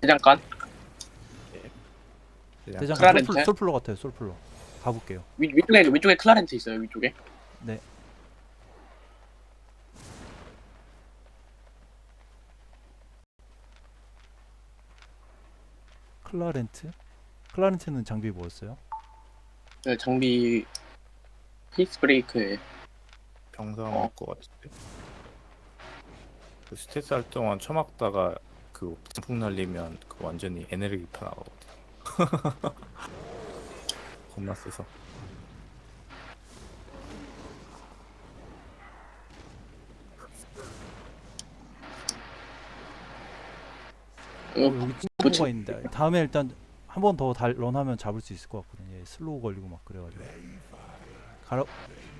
대장간 그냥 대장 클라렌트? 솔플, 솔플러 같아요. 솔플러. 가볼게요. 위, 위쪽에 위쪽에 클라렌트 있어요 위쪽에 클라렌트? 클라렌트는 장비 뭐였어요? 네, 장비 페이스 브레이크에 병사 어. 먹을 것 같은데. 그 스테이스 할 동안 처막다가 그풍 날리면 그 완전히 에너지 파 나가거든. 겁나 세서. 어, 어, 여기. 찐보가 있는데 다음에 일단 한 번 더 런하면 잡을 수 있을 것 같거든요. 얘 슬로우 걸리고 막 그래가지고. 가라.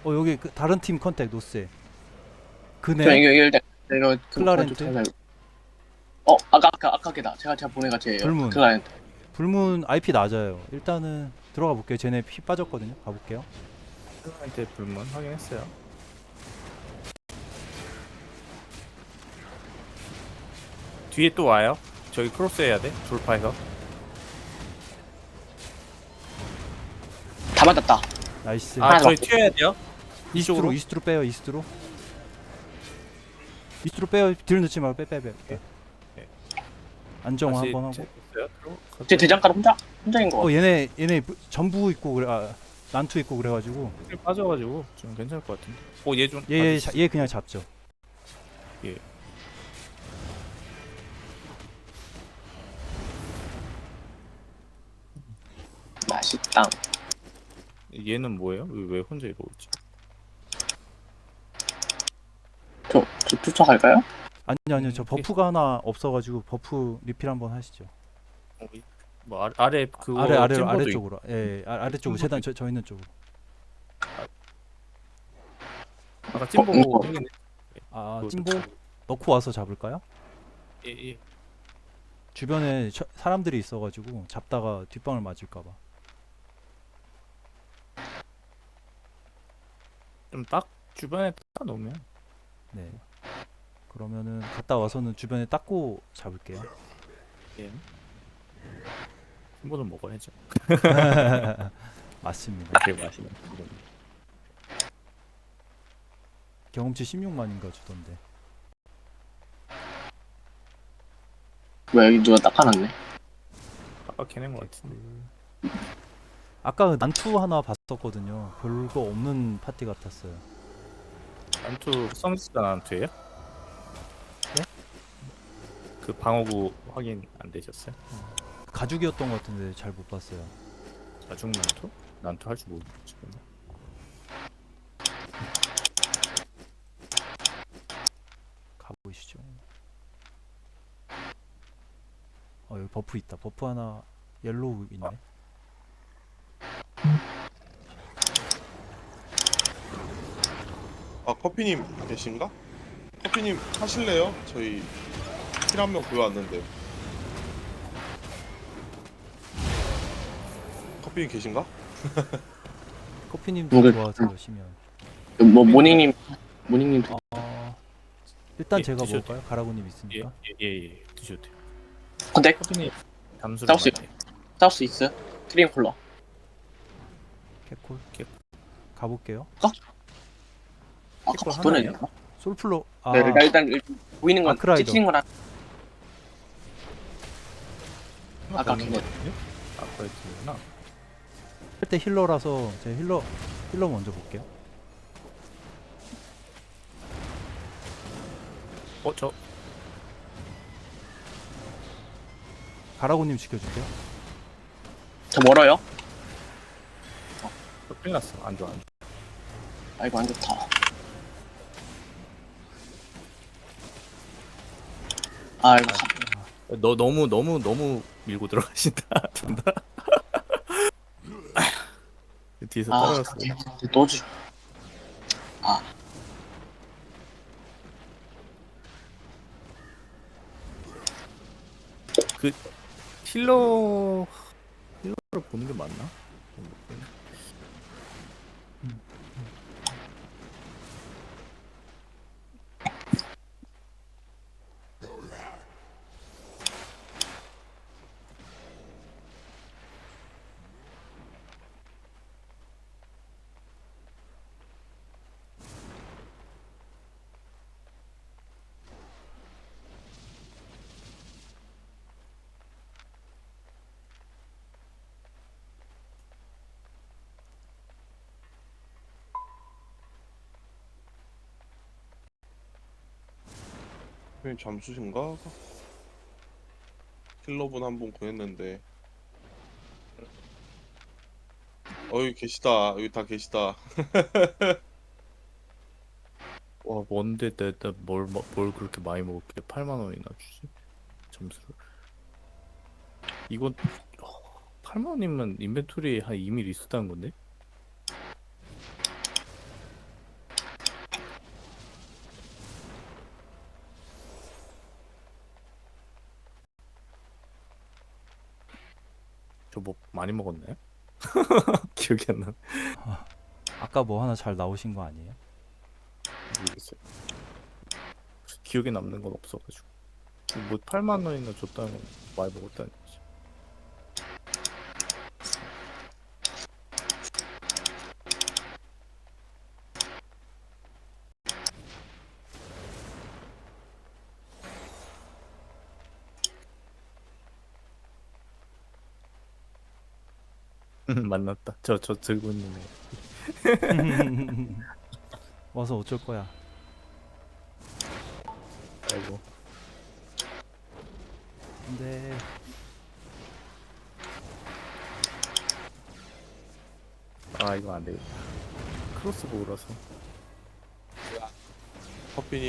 어 여기 그 다른 팀 컨택 노스. 저 그네. 이거 이거 일단 이거 그- 클라렌트? 어 아까 아까 아까 걔다 제가 제가 거 제예요 불문. 클라렌트 불문 IP 낮아요. 일단은 들어가 볼게요. 쟤네 피 빠졌거든요. 가볼게요. 한테 불문 확인했어요. 뒤에 또 와요. 저기 크로스 해야 돼. 돌파해서. 다 맞았다 나이스. 아, 저희. 튀어야 돼요. 이스트로 이쪽으로? 이스트로 빼요. 이스트로. 이스트로 빼요. 딜 넣지 말고 빼빼 빼. 빼. 네. 안정 다시 한번 하고. 체크했어요. 제 대장간 혼자 혼자인 거어 같아 얘네 얘네 부- 전부 있고 그래 아, 난투 있고 그래가지고 힐 빠져가지고 좀 괜찮을 것 같은데. 오, 얘 좀. 얘, 그냥 잡죠. 맛있다 얘는 뭐예요? 왜, 왜 혼자 이러고 있지? 저, 저 쫓아갈까요? 아니 아니요 저 음, 버프가 하나 없어가지고 버프 리필 한번 하시죠. 뭐 아래, 아래 그거 아래 아래 찜버도 아래 쪽으로 예 아, 아래 쪽으로 찜버도 재단 저, 저 있는 쪽으로. 있- 아까 찜 어, 보고 어. 아 찜보 참- 넣고 와서 잡을까요? 예, 예. 주변에 저- 사람들이 있어가지고 잡다가 뒷방을 맞을까봐. 좀 딱 주변에 딱 놓으면 네. 그러면은 갔다 와서는 주변에 닦고 잡을게요. 예. 찜보는 먹어야죠. 맞습니다. 맛있는 거. 경험치 16만인가 주던데. 왜 여기 누가 닦아놨네 아까 걔는 것 같은데. 아까 난투 하나 봤었거든요. 별거 없는 파티 같았어요. 난투 성지가 난투예요? 네? 그 방어구 확인 안 되셨어요? 가죽이었던 것 같은데 잘 못 봤어요. 나중 난투? 난투 할 줄 모르겠지. 가보시죠. 어 여기 버프 있다. 버프 하나 옐로우 있네. 아 커피님 계신가? 커피님 하실래요? 저희 킬 한 명 구해왔는데 커피님 계신가? 커피님도 뭐가- 좋아하세요 시면. 그뭐 모닝님 모닝님 어 일단 예, 제가 드셔도 먹을까요? 가라고님 예, 있으니까. 예, 예, 예. 드셔도 돼요. 컨택 커피님 담수를 싸울 수 많이. 사우스 이스 트림 콜러 캐콜. 캐- 아 가볼게요. 아까 하나예요? 보냈나? 솔플로 아 네, 일단, 보이는 건 아크라이더. 찍히는 거랑 아까 걔네. 아까 있구나. 할때 힐러라서 제 힐러 힐러 먼저 볼게요. 어, 저 가라고님 지켜줄게요. 저 멀어요? 저 큰일 났어. 안 좋아, 안 좋아. 아이고 안 좋다 아이고 너 너무 너무 너무 밀고 들어가신다. 된다. 뒤에서 아 떨어졌어. 너지 힐러 힐러를 보는 게 맞나? 커피님 잠수신가? 킬러분 한 분 구했는데. 어 여기 계시다. 여기 다 계시다. 와 뭔데 내가 뭘, 뭐- 뭘 그렇게 많이 먹었길래 8만 원이나 주지? 점수를. 이건 8만 원이면 인벤토리에 한 2밀 있었다는 건데? 저 뭐 많이 먹었나요? 기억이 안 나. 아까 뭐 하나 잘 나오신 거 아니에요? 모르겠어요. 기억에 남는 건 없어가지고. 뭐 8만 원이나 줬다는 건 많이 먹었다는 만났다. 저 저 들고 있는 애. 와서 어쩔 거야. 아이고. 근데 아 이거 안 되겠다. 크로스보우라서. 커피님